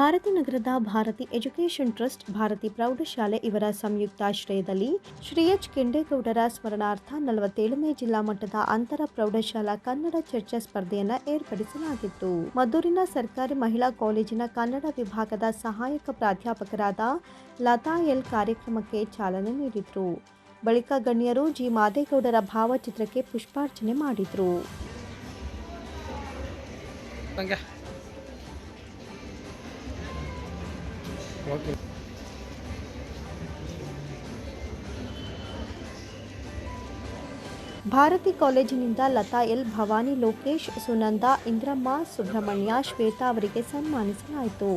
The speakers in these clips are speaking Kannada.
ಭಾರತಿ ನಗರದ ಭಾರತಿ ಎಜುಕೇಷನ್ ಟ್ರಸ್ಟ್, ಭಾರತಿ ಪ್ರೌಢಶಾಲೆ ಇವರ ಸಂಯುಕ್ತಾಶ್ರಯದಲ್ಲಿ ಶ್ರೀ ಎಚ್. ಕೆಂಡೇಗೌಡರ ಸ್ಮರಣಾರ್ಥ ನಲವತ್ತೇಳನೇ ಜಿಲ್ಲಾ ಮಟ್ಟದ ಅಂತರ ಪ್ರೌಢಶಾಲಾ ಕನ್ನಡ ಚರ್ಚಾ ಸ್ಪರ್ಧೆಯನ್ನು ಏರ್ಪಡಿಸಲಾಗಿತ್ತು. ಮದ್ದೂರಿನ ಸರ್ಕಾರಿ ಮಹಿಳಾ ಕಾಲೇಜಿನ ಕನ್ನಡ ವಿಭಾಗದ ಸಹಾಯಕ ಪ್ರಾಧ್ಯಾಪಕರಾದ ಲತಾ ಎಲ್ ಕಾರ್ಯಕ್ರಮಕ್ಕೆ ಚಾಲನೆ ನೀಡಿದರು. ಬಳಿಕ ಗಣ್ಯರು ಜಿ. ಮಾದೇಗೌಡರ ಭಾವಚಿತ್ರಕ್ಕೆ ಪುಷ್ಪಾರ್ಚನೆ ಮಾಡಿದ್ರು. ಭಾರತಿ ಕಾಲೇಜಿನಿಂದ ಲತಾ ಎಲ್ ಭವಾನಿ, ಲೋಕೇಶ್, ಸುನಂದ, ಇಂದ್ರಮ್ಮ, ಸುಬ್ರಹ್ಮಣ್ಯ, ಶ್ವೇತಾ ಅವರಿಗೆ ಸನ್ಮಾನಿಸಲಾಯಿತು.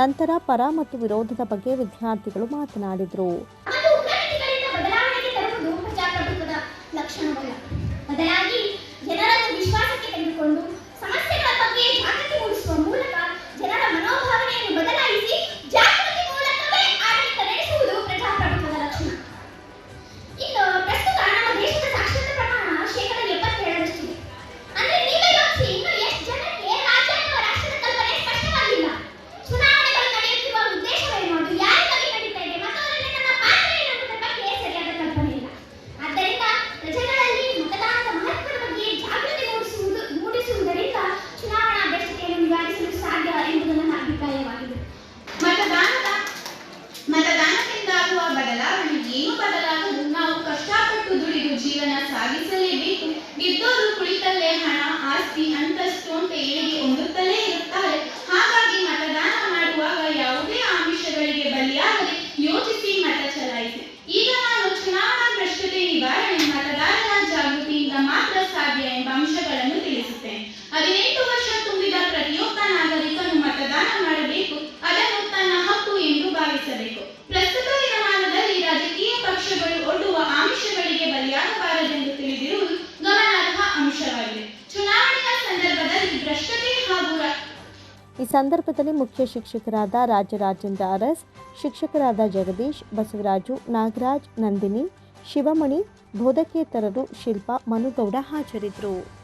ನಂತರ ಪರ ಮತ್ತು ವಿರೋಧದ ಬಗ್ಗೆ ವಿದ್ಯಾರ್ಥಿಗಳು ಮಾತನಾಡಿದರು. ಆಸ್ತಿ ಅಂತಸ್ತು ಅಂತ ಏಳಿಗೆ ಹೊಂದುತ್ತಲೇ ಈ ಸಂದರ್ಭದಲ್ಲಿ ಮುಖ್ಯ ಶಿಕ್ಷಕರಾದ ರಾಜರಾಜೇಂದ್ರ ಅರಸ್, ಶಿಕ್ಷಕರಾದ ಜಗದೀಶ್, ಬಸವರಾಜು, ನಾಗರಾಜ್, ನಂದಿನಿ, ಶಿವಮಣಿ, ಬೋಧಕೇತರರು, ಶಿಲ್ಪಾ, ಮನುಗೌಡ ಹಾಜರಿದ್ದರು.